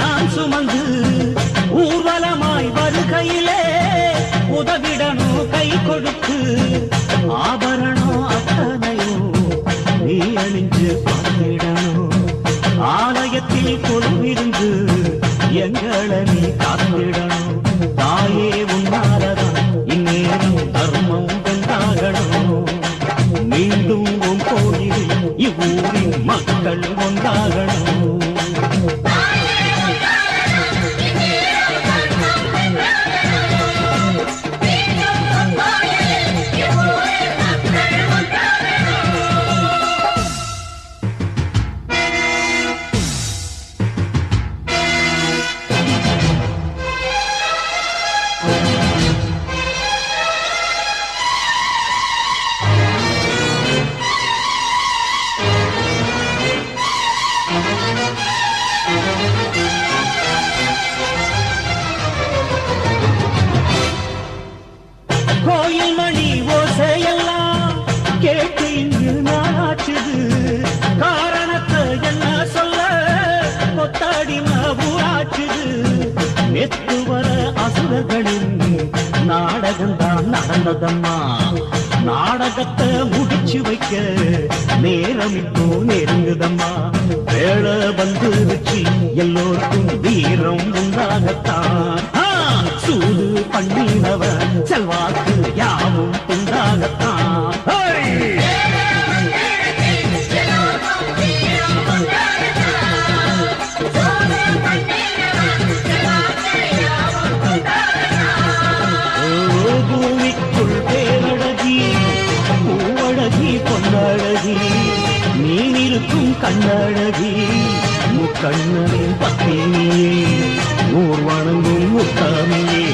நான் சுமந்து ஊர்வலமாய் வருகையிலே உதவிடணும் கை கொடுத்து ஆபரணம் அத்தனையும் நீ அணிஞ்சு பார்த்திடணும் ஆலயத்தில் கொழுவிருந்து எங்களை நீ காத்திடணும் தாயே உன்னாலதான் இந்நேரம் தர்மம் வென்றாகணும் மீண்டும் உன் கோயிலில் இவ்வூரின் மக்கள் ஒன்றாகணும் கொத்தாடி ஊராச்சுது நெத்து வர அசுரர்களின் நாடகம் தான் நடந்ததம்மா. நாடகத்தை முடிச்சு வைக்க நேரம் இப்போ நெருங்குதம்மா. வேலை வந்துருச்சு எல்லோருக்கும் வீரம் உண்டாகத்தான். ஆ, சூது பண்ணினவன் செல்வாக்கு யாவும் உண்டாகத்தான். இருக்கும் கண்ணழகி. முக்கண்ணனின் பத்தினியே ஊர் வணங்கும் முத்தாமியே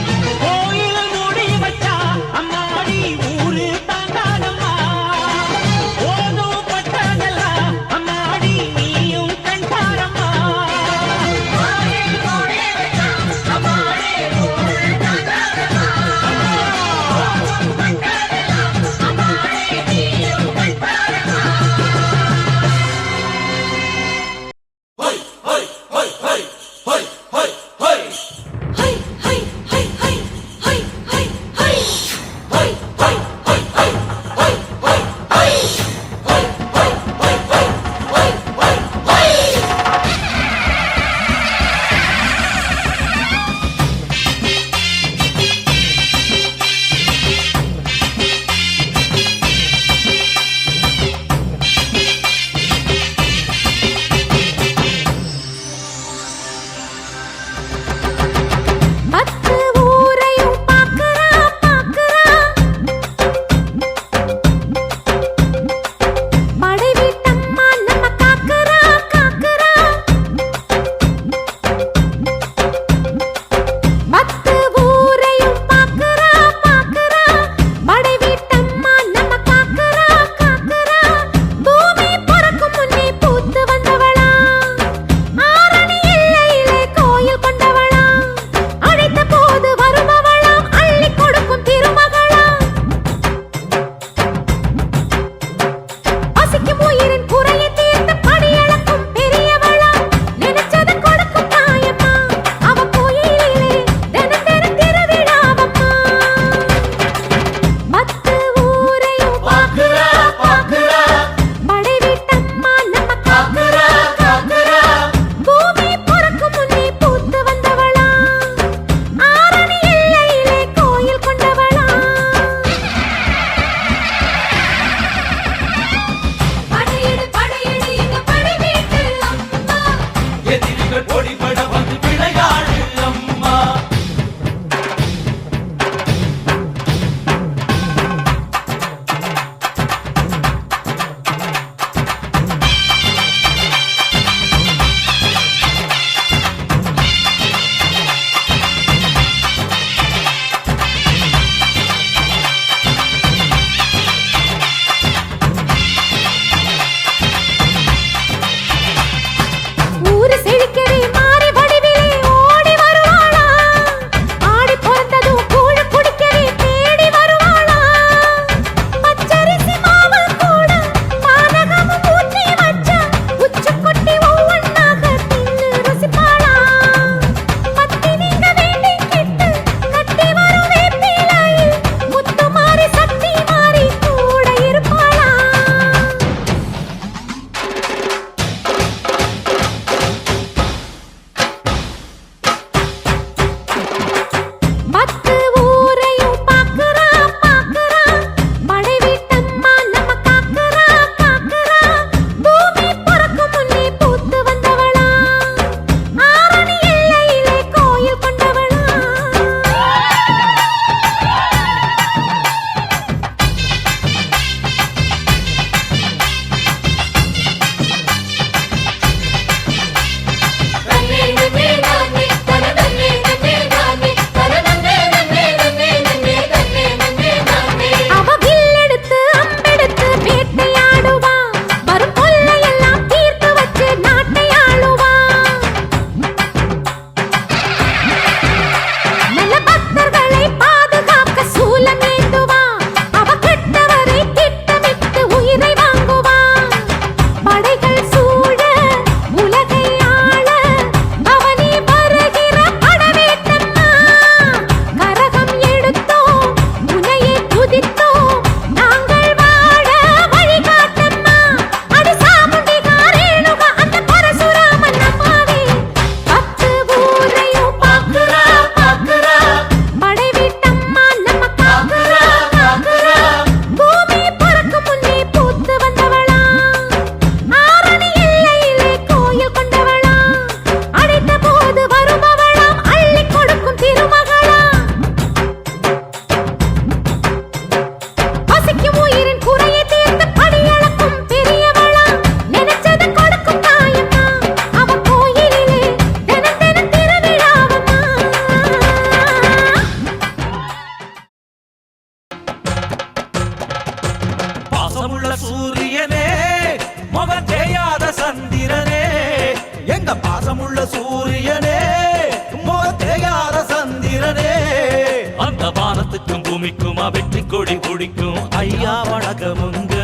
குவிக்கும்? வெற்றி கொடி குடிக்கும். ஐயா வணக்கமுங்க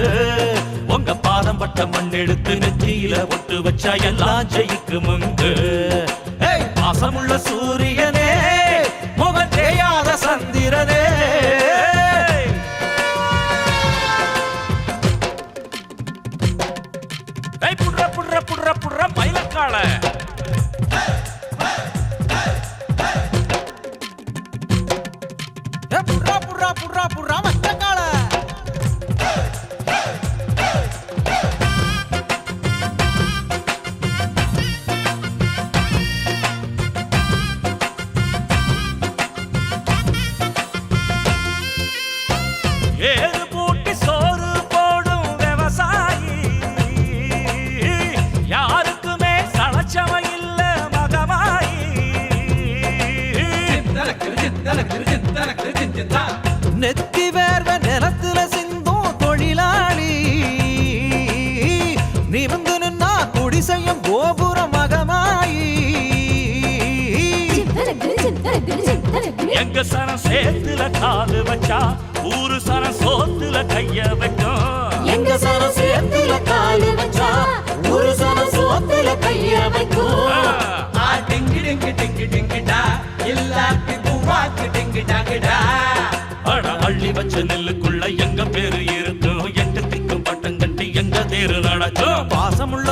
உங்க பாதம் பட்ட மண் எடுத்து நெற்றியில ஒட்டு வச்சா எல்லாம் ஜெயிக்குமுங்க பாசமுள்ள சூரிய வச்ச நெல்லுக்குள்ள எங்க பேரு இருக்கும் எட்டு திக்கு பட்டம் கட்டி எங்க தேரு நடக்கும் பாசமுள்ள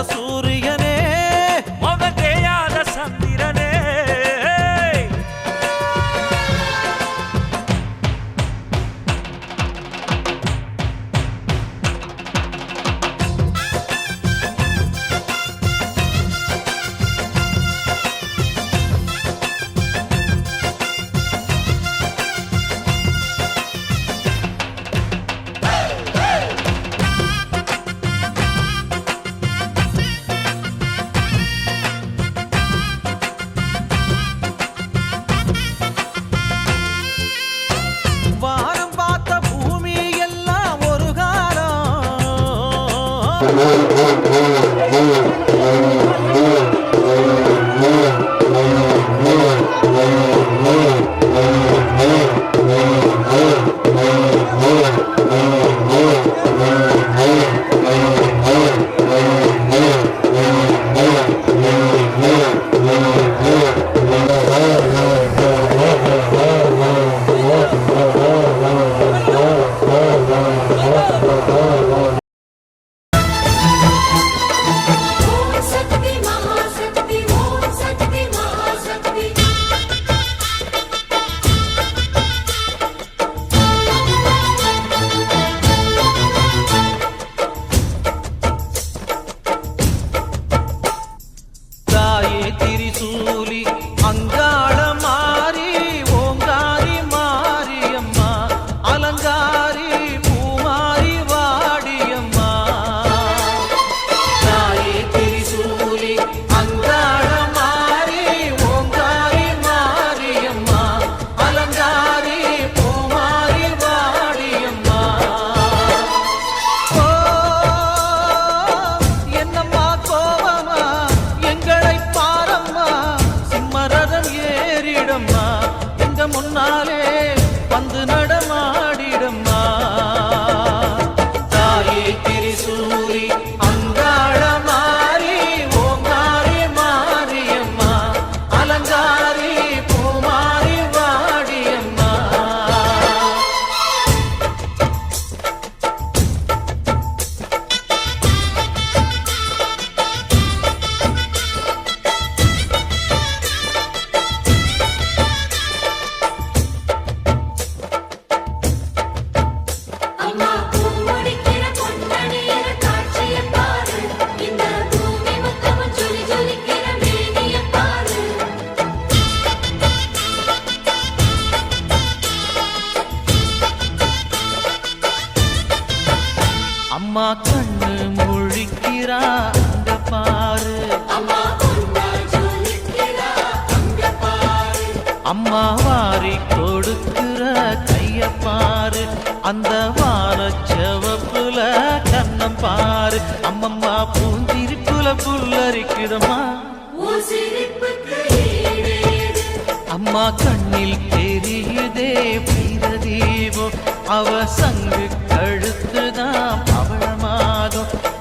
Oh, oh, oh.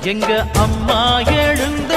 எங்க அம்மா எழுந்த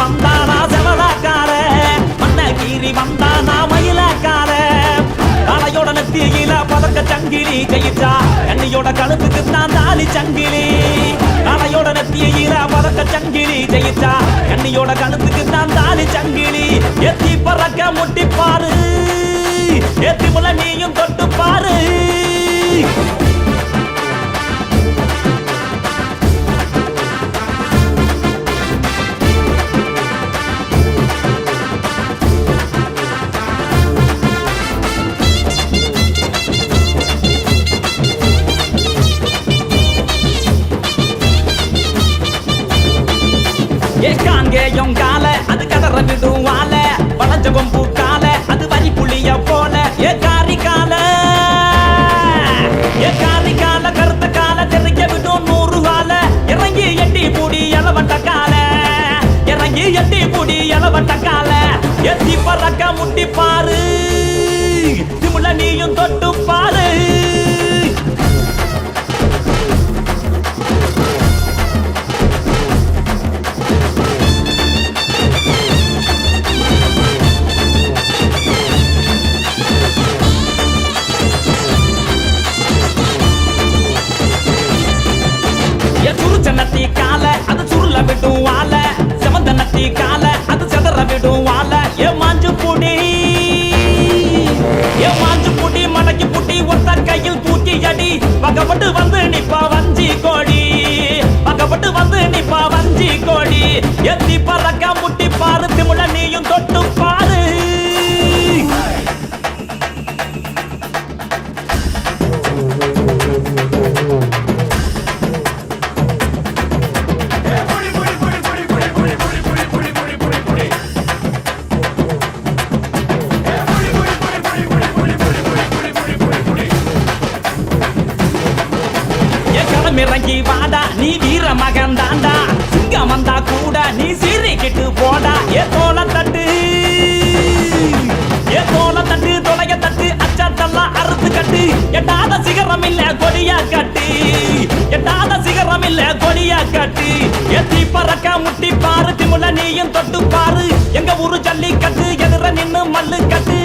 வந்தானா செவலாக்கார? மண்ணகீரி வந்தானா மயிலாக்கார? தலையோட நெத்தியில பதக்க சங்கிலி ஜெயிச்சா கண்ணியோட கழுத்துக்கு தான் தாலி சங்கிலி. தலையோட நெத்தியில பதக்க சங்கிலி ஜெயிச்சா கண்ணியோட கழுத்துக்கு தான் தாலி சங்கிலி. எத்தி பறக்க முட்டி பாரு எத்தி முல நீயும் தொட்டு பாரு পারে பக்கப்பட்டு வந்து நிப்பா வஞ்சி கோடி பக்கப்பட்டு வந்து நிப்பா வஞ்சி கோடி எத்தி பறக்க கட்டி எத்தி பறக்க முட்டி பாரு திமுல நீயும் தொட்டு பாரு. எங்க ஊரு ஜல்லிக்கட்டு எதிர நின்னு மல்லு கட்டு